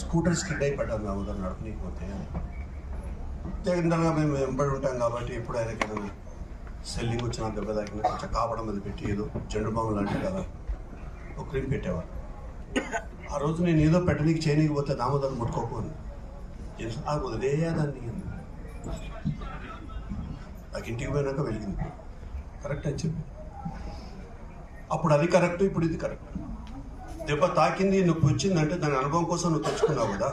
Scooter skid అయి పడ్డాం ఉదయం నడపనీకపోతే జనరల్గా మేము వెంబడి ఉంటాం కాబట్టి ఎప్పుడు ఆయనకైనా సెల్లింగ్ వచ్చిన దెబ్బ తాకిన కొంచెం కాపడం అది పెట్టి ఏదో జెండు బాంబు లాంటివి కదా ఒక క్రీమ్ పెట్టేవారు. ఆ రోజు నేను ఏదో పెట్టనీకి చేయనీకి పోతే దామోదర్ ముట్టుకోకపోను. ఆ వదిలేయాదాన్ని నాకు ఇంటికి పోయినాక వెలిగింది. కరెక్ట్ అని చెప్పి. అప్పుడు అది కరెక్ట్ ఇప్పుడు ఇది కరెక్ట్. దెబ్బ తాకింది నొప్పి వచ్చిందంటే దాని అనుభవం కోసం నువ్వు తెచ్చుకున్నావు కదా.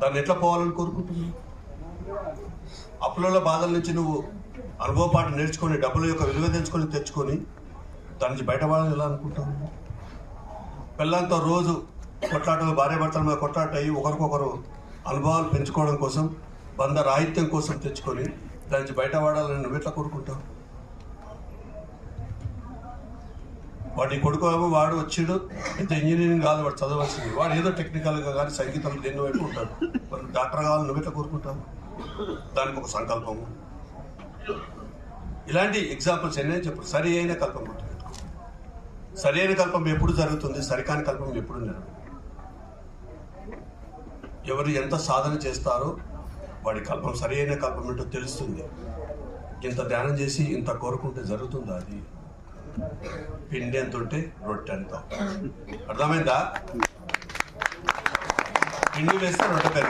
దాన్ని ఎట్లా పోవాలని కోరుకుంటున్నావు? అప్పులలో బాధల నుంచి నువ్వు అనుభవ పాట నేర్చుకొని డబ్బుల యొక్క విలువ తెచ్చుకొని తెచ్చుకొని దాని నుంచి బయటపడాలని ఎలా అనుకుంటావు పిల్లలతో రోజు కొట్లాటలు భార్య భర్తల మీద కొట్లాట అయ్యి ఒకరికొకరు అనుభవాలు పెంచుకోవడం కోసం బంద రాహిత్యం కోసం తెచ్చుకొని దాని నుంచి బయటపడాలని నువ్వు ఎట్లా కోరుకుంటావు? వాడి కొడుకు ఏమో వాడు వచ్చిడు ఇంత ఇంజనీరింగ్ కాదు వాడు చదవాల్సింది. వాడు ఏదో టెక్నికల్గా కానీ సంగీతం దేని వైపు ఉంటాడు. మరి డాక్టర్ కావాలని నువ్వెట్లా కోరుకుంటావు? దానికి ఒక సంకల్పము ఇలాంటి ఎగ్జాంపుల్స్ ఎన్నైనా చెప్పు. సరి అయిన కల్పం ఉంటుంది సరి అయిన కల్పం ఎప్పుడు జరుగుతుంది? సరికాని కల్పం ఎప్పుడు జరుగుతుంది ఎవరు ఎంత సాధన చేస్తారో వాడి కల్పం సరి అయిన కల్పం ఏంటో తెలుస్తుంది. ఇంత ధ్యానం చేసి ఇంత కోరుకుంటే జరుగుతుందా అది? పిండి ఎంత ఉంటే రొట్టె ఎంత అర్థమైందా? పిండి వేస్తే రొట్టె పెరుగు